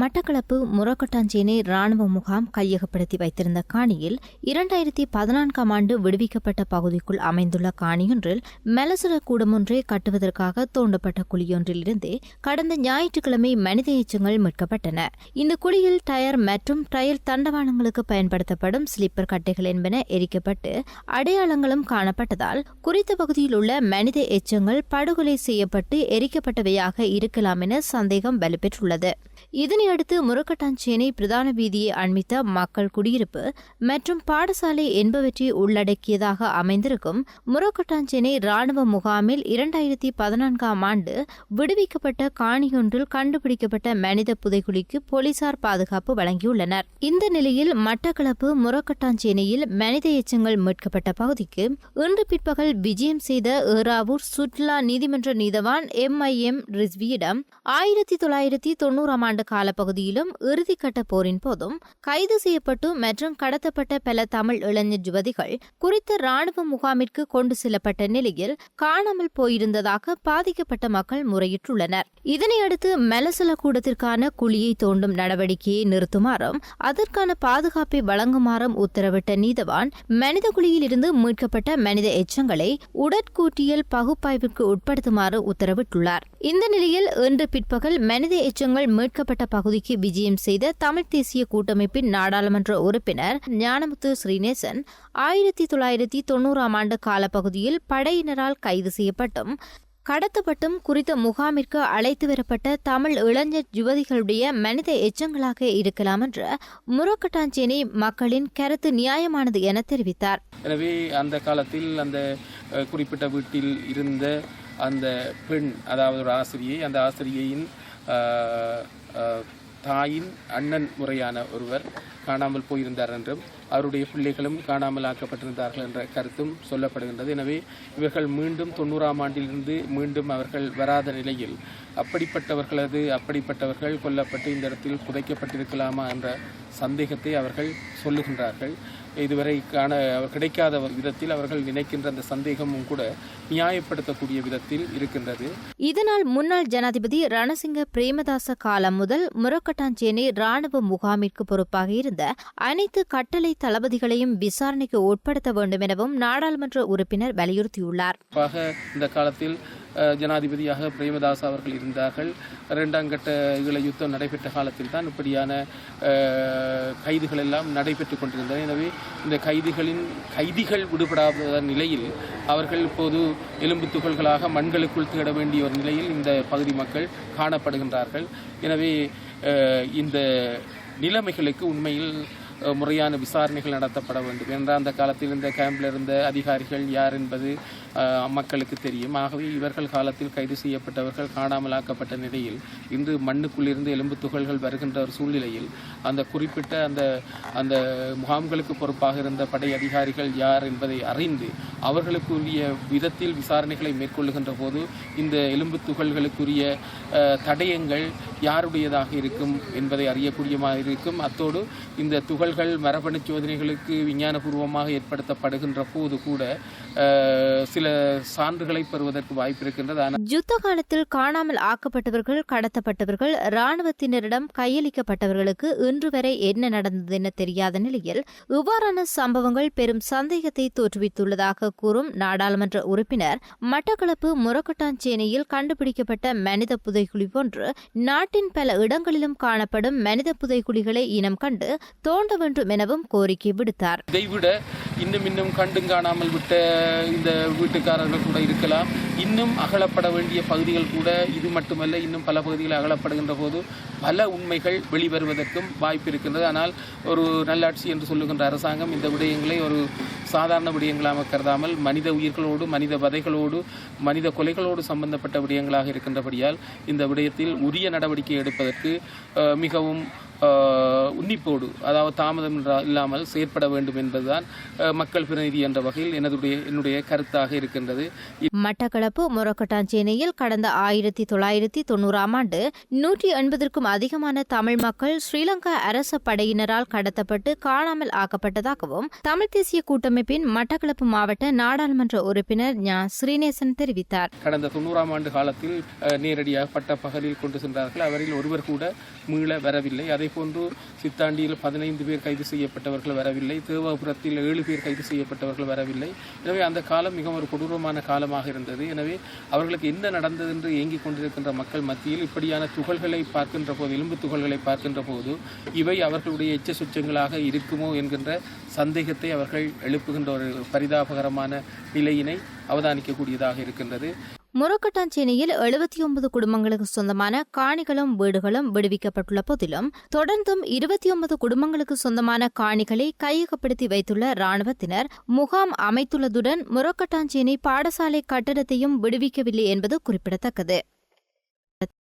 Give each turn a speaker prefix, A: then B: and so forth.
A: மட்டக்களப்பு முரக்கட்டாஞ்சேனை ராணுவ முகாம் கையகப்படுத்தி வைத்திருந்த காணியில் இரண்டாயிரத்தி பதினான்காம் ஆண்டு விடுவிக்கப்பட்ட பகுதிக்குள் அமைந்துள்ள காணியொன்றில் மெலசுர கூடமொன்றை கட்டுவதற்காக தோண்டப்பட்ட குழியொன்றிலிருந்தே கடந்த ஞாயிற்றுக்கிழமை மனித எச்சங்கள் மீட்கப்பட்டன. இந்த குழியில் டயர் மற்றும் டயர் தண்டவாளங்களுக்கு பயன்படுத்தப்படும் ஸ்லீப்பர் கட்டைகள் என்பன எரிக்கப்பட்டு அடையாளங்களும் காணப்பட்டதால் குறித்த பகுதியில் உள்ள மனித எச்சங்கள் படுகொலை செய்யப்பட்டு எரிக்கப்பட்டவையாக இருக்கலாம் என சந்தேகம் வலுப்பெற்றுள்ளது. இதனை அடுத்து முரக்கட்டாஞ்சேனை பிரதான வீதியை அண்மித்த மக்கள் குடியிருப்பு மற்றும் பாடசாலை என்பவற்றை உள்ளடக்கியதாக அமைந்திருக்கும் முரக்கட்டாஞ்சேனை ராணுவ முகாமில் இரண்டாயிரத்தி பதினான்காம் ஆண்டு விடுவிக்கப்பட்ட காணியொன்றில் கண்டுபிடிக்கப்பட்ட மனித புதைகுழிக்கு போலீசார் பாதுகாப்பு வழங்கியுள்ளனர். இந்த நிலையில் மட்டக்களப்பு முரக்கட்டாஞ்சேனையில் மனித எச்சங்கள் மீட்கப்பட்ட பகுதிக்கு இன்று பிற்பகல் விஜயம் செய்த ஏராவூர் சுற்றுலா நீதிமன்ற நீதவான் எம் ஐ எம் ரிஸ்வியிடம் ஆயிரத்தி தொள்ளாயிரத்தி தொண்ணூறாம் ஆண்டு காலப்பகுதியிலும் இறுதிக்கட்ட போரின் போதும் கைது செய்யப்பட்டு மற்றும் கடத்தப்பட்ட பல தமிழ் இளைஞர் யுவதிகள் குறித்த ராணுவ முகாமிற்கு கொண்டு செல்லப்பட்ட நிலையில் காணாமல் போயிருந்ததாக பாதிக்கப்பட்ட மக்கள் முறையிட்டுள்ளனர். இதனையடுத்து மெலசல கூடத்திற்கான குழியை தோண்டும் நடவடிக்கையை நிறுத்துமாறும் அதற்கான பாதுகாப்பை வழங்குமாறும் உத்தரவிட்ட நீதவான் மனித குழியில் இருந்து மீட்கப்பட்ட மனித எச்சங்களை உடற்கூட்டியல் பகுப்பாய்விற்கு உட்படுத்துமாறு உத்தரவிட்டுள்ளார். இந்த நிலையில் இன்று பிற்பகல் மனித எச்சங்கள் மீட்கப்பட்ட பகுதிக்கு விஜயம் செய்த தமிழ் தேசிய கூட்டமைப்பின் நாடாளுமன்ற உறுப்பினர் ஞானமுத்து ஸ்ரீநேசன் ஆயிரத்தி தொள்ளாயிரத்தி தொன்னூறாம் ஆண்டு காலப்பகுதியில் படையினரால் கைது செய்யப்பட்டும் கடத்தப்பட்டும் குறித்த முகாமிற்கு அழைத்து வரப்பட்ட தமிழ் இளைஞர் யுவதிகளுடைய மனித எச்சங்களாக இருக்கலாம் என்ற முரக்கட்டாஞ்சேனி மக்களின் கருத்து நியாயமானது என தெரிவித்தார்.
B: எனவே அந்த காலத்தில் அந்த குறிப்பிட்ட வீட்டில் இருந்த அந்த பெண் அதாவது ஒரு ஆசிரியை அந்த ஆசிரியையின் தாயின் அண்ணன் முறையான ஒருவர். காணாமல் போயிருந்தார் என்றும் அவருடைய பிள்ளைகளும் காணாமல் ஆக்கப்பட்டிருந்தார்கள் என்ற கருத்தும் சொல்லப்படுகின்றது. எனவே இவர்கள் மீண்டும் தொண்ணூறாம் ஆண்டிலிருந்து மீண்டும் அவர்கள் வராத நிலையில் அப்படிப்பட்டவர்களது அப்படிப்பட்டவர்கள் கொல்லப்பட்டு இந்த இடத்தில் புதைக்கப்பட்டிருக்கலாமா என்ற சந்தேகத்தை அவர்கள் சொல்லுகின்றார்கள். இதுவரை காண அவர் கிடைக்காத விதத்தில் அவர்கள் நினைக்கின்ற அந்த சந்தேகமும் கூட நியாயப்படுத்தக்கூடிய விதத்தில் இருக்கின்றது.
A: இதனால் முன்னாள் ஜனாதிபதி ரணசிங்க பிரேமதாச காலம் முதல் முரக்கட்டாஞ்சேனை ராணுவ முகாமிற்கு பொறுப்பாக இருந்த அனைத்து கட்டளை தளபதிகளையும் விசாரணைக்கு உட்படுத்த வேண்டும் எனவும் நாடாளுமன்ற உறுப்பினர் வலியுறுத்தியுள்ளார்.
B: இந்த காலத்தில் ஜனாதிபதியாக பிரேமதாஸ் அவர்கள் இருந்தார்கள். இரண்டாம் கட்ட ஈழ யுத்தம் நடைபெற்ற காலத்தில் தான் இப்படியான கைதுகள் எல்லாம் நடைபெற்று கொண்டிருந்தன. எனவே இந்த கைதிகளின் கைதிகள் விடுபடாத நிலையில் அவர்கள் இப்போது எலும்பு துகள்களாக மண்களுக்குள் தேட வேண்டிய ஒரு நிலையில் இந்த பகுதி மக்கள் காணப்படுகின்றார்கள். எனவே இந்த நிலைமைகளுக்கு உண்மையில் முறையான விசாரணைகள் நடத்தப்பட வேண்டும். என்ற அந்த காலத்தில் இருந்த கேம்பில் இருந்த அதிகாரிகள் யார் என்பது மக்களுக்கு தெரியும். ஆகவே இவர்கள் காலத்தில் கைது செய்யப்பட்டவர்கள் காணாமலாக்கப்பட்ட நிலையில் இன்று மண்ணுக்குள்ளிருந்து எலும்பு துகள்கள் வருகின்ற ஒரு சூழ்நிலையில் அந்த குறிப்பிட்ட அந்த அந்த முகாம்களுக்கு பொறுப்பாக இருந்த படை அதிகாரிகள் யார் என்பதை அறிந்து அவர்களுக்குரிய விதத்தில் விசாரணைகளை மேற்கொள்ளுகின்ற போது இந்த எலும்பு துகள்களுக்குரிய தடயங்கள் யாருடையதாக இருக்கும் என்பதை அறியக்கூடிய மாதிரி இருக்கும் அத்தோடு இந்த துகள் சிக்கல்கள் மரபணு சோதனைகளுக்கு விஞ்ஞானபூர்வமாக ஏற்படுத்தப்படுகின்ற போது கூட சில சான்றுகளை பெறுவதற்கு வாய்ப்பு இருக்கின்றது. ஆனால்
A: யுத்த காலத்தில் காணாமல் ஆக்கப்பட்டவர்கள் கடத்தப்பட்டவர்கள் இராணுவத்தினரிடம் கையளிக்கப்பட்டவர்களுக்கு இன்று வரை என்ன நடந்தது என தெரியாத நிலையில் இவ்வாறான சம்பவங்கள் பெரும் சந்தேகத்தை தோற்றுவித்துள்ளதாக கூறும் நாடாளுமன்ற உறுப்பினர் மட்டக்களப்பு முரக்கட்டாஞ்சேனையில் கண்டுபிடிக்கப்பட்ட மனித புதைக்குழி போன்று நாட்டின் பல இடங்களிலும் காணப்படும் மனித புதைக்குழிகளை இனம் கண்டு தோண்ட வேண்டும் எனவும் கோரிக்கை விடுத்தார்.
B: இதைவிட இன்னும் இன்னும் கண்டும் காணாமல் விட்ட இந்த வீட்டுக்காரர்கள் கூட இருக்கலாம். இன்னும் அகலப்பட வேண்டிய பகுதிகள் கூட இது மட்டுமல்ல இன்னும் பல பகுதிகள் அகலப்படுகின்ற போது பல உண்மைகள் வெளிவருவதற்கும் வாய்ப்பு இருக்கின்றது. ஆனால் ஒரு நல்லாட்சி என்று சொல்லுகின்ற அரசாங்கம் இந்த விடயங்களை ஒரு சாதாரண விடயங்களாக கருதாமல் மனித உயிர்களோடு மனித வதைகளோடு மனித கொலைகளோடு சம்பந்தப்பட்ட விடயங்களாக இருக்கின்றபடியால் இந்த விடயத்தில் உரிய நடவடிக்கை எடுப்பதற்கு மிகவும் உன்னிப்போடு அதாவது தாமதம் இல்லாமல் செயற்பட வேண்டும் என்பதுதான் மக்கள் பிரதிநிதி என்ற வகையில் எனதுடைய என்னுடைய கருத்தாக இருக்கின்றது.
A: மட்டக்களப்பு முரக்கட்டாஞ்சேனையில் கடந்த ஆயிரத்தி தொள்ளாயிரத்தி தொண்ணூறாம் ஆண்டு நூற்றி எண்பதற்கும் அதிகமான தமிழ் மக்கள் ஸ்ரீலங்கா அரச படையினரால் கடத்தப்பட்டு காணாமல் ஆக்கப்பட்டதாகவும் தமிழ் தேசிய கூட்டமைப்பின் மட்டக்களப்பு மாவட்ட நாடாளுமன்ற உறுப்பினர் ஞா. ஸ்ரீநேசன் தெரிவித்தார்.
B: கடந்த தொண்ணூறாம் ஆண்டு காலத்தில் நேரடியாக பட்ட பகலில் கொண்டு சென்றார்கள். அவரில் ஒருவர் கூட மீள வரவில்லை. அதே போன்று சித்தாண்டியில் பதினைந்து பேர் கைது செய்யப்பட்டவர்கள் வரவில்லை. தேவபுரத்தில் ஏழு பேர் கைது செய்யப்பட்டவர்கள் வரவில்லை. எனவே அந்த காலம் மிகவும் ஒரு கொடூரமான காலமாக இருந்தது. எனவே அவர்களுக்கு என்ன நடந்தது என்று ஏங்கிக் கொண்டிருக்கின்ற மக்கள் மத்தியில் இப்படியான துகள்களை பார்க்கின்ற போது எலும்பு துகள்களை பார்க்கின்ற போது இவை அவர்களுடைய எச்ச சுச்சங்களாக இருக்குமோ என்கின்ற சந்தேகத்தை அவர்கள் எழுப்புகின்ற ஒரு பரிதாபகரமான நிலையினை அவதானிக்கக்கூடியதாக இருக்கின்றது.
A: முரக்கட்டாஞ்சேனியில் எழுபத்தி ஒன்பது குடும்பங்களுக்கு சொந்தமான காணிகளும் வீடுகளும் விடுவிக்கப்பட்டுள்ள போதிலும் தொடர்ந்தும் இருபத்தி ஒன்பது குடும்பங்களுக்கு சொந்தமான காணிகளை கையகப்படுத்தி வைத்துள்ள ராணுவத்தினர் முகாம் அமைத்துள்ளதுடன் முரக்கட்டாஞ்சேனி பாடசாலை கட்டடத்தையும் விடுவிக்கவில்லை என்பது குறிப்பிடத்தக்கது.